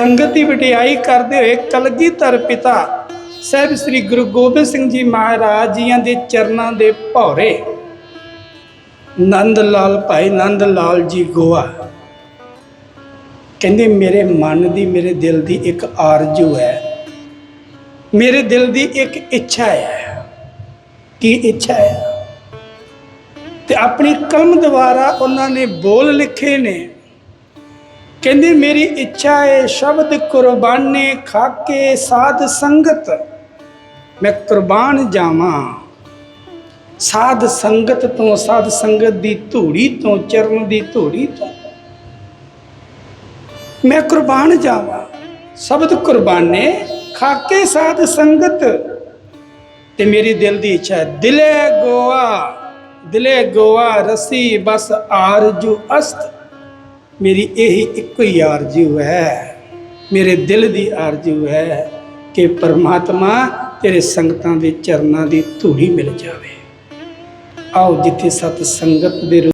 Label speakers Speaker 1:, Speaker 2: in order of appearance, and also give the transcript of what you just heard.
Speaker 1: ਸੰਗਤ ਦੀ ਵਡਿਆਈ ਕਰਦੇ ਹੋਏ ਕਲਗੀਧਰ ਪਿਤਾ ਸਾਹਿਬ ਸ੍ਰੀ ਗੁਰੂ ਗੋਬਿੰਦ ਸਿੰਘ ਜੀ ਮਹਾਰਾਜ ਜੀਆਂ ਦੇ ਚਰਨਾਂ ਦੇ ਭੌਰੇ। ਨੰਦ ਲਾਲ ਭਾਈ, ਨੰਦ ਲਾਲ ਜੀ ਗੋਆ। ਕਹਿੰਦੇ, ਮੇਰੇ ਮਨ ਦੀ, ਮੇਰੇ ਦਿਲ ਦੀ ਇੱਕ ਆਰਜ਼ੂ ਹੈ। ਮੇਰੇ ਦਿਲ ਦੀ ਇੱਕ ਇੱਛਾ ਹੈ। ਕੀ ਇੱਛਾ ਹੈ? ਤੇ ਆਪਣੀ ਕਲਮ ਦੁਆਰਾ ਉਹਨਾਂ ਨੇ ਬੋਲ ਲਿਖੇ ਨੇ। ਕਹਿੰਦੇ, ਮੇਰੀ ਇੱਛਾ ਹੈ ਸ਼ਬਦ ਕੁਰਬਾਨੇ ਖਾਕੇ ਸਾਧ ਸੰਗਤ। ਮੈਂ ਕੁਰਬਾਨ ਜਾਵਾਂ। ਸਾਧ ਸੰਗਤ ਤੋਂ, ਸਾਧ ਸੰਗਤ ਦੀ ਧੂੜੀ ਤੋਂ, ਚਰਨ ਦੀ ਧੂੜੀ ਤੋਂ। ਮੈਂ ਕੁਰਬਾਨ ਜਾਵਾਂ। ਸ਼ਬਦ ਕੁਰਬਾਨੇ ਖਾਕੇ ਸਾਧ ਸੰਗਤ। ਤੇ ਮੇਰੀ ਦਿਲ ਦੀ ਇੱਛਾ ਹੈ ਦਿਲੇ ਗੋਆ ਦਿਲੇ ਗੋਆ ਰਸੀ ਬਸ ਆਰਜੂ ਅਸਤ। ਮੇਰੀ ਇਹੀ ਇੱਕੋ ਹੀ ਆਰਜ਼ੂ ਹੈ। ਮੇਰੇ ਦਿਲ ਦੀ ਆਰਜ਼ੂ ਹੈ ਕਿ ਪਰਮਾਤਮਾ ਤੇਰੇ ਸੰਗਤਾਂ ਦੇ ਚਰਨਾਂ ਦੀ ਧੂੜੀ ਮਿਲ ਜਾਵੇ। ਆਓ ਜਿੱਥੇ ਸਤ ਸੰਗਤ ਦੇ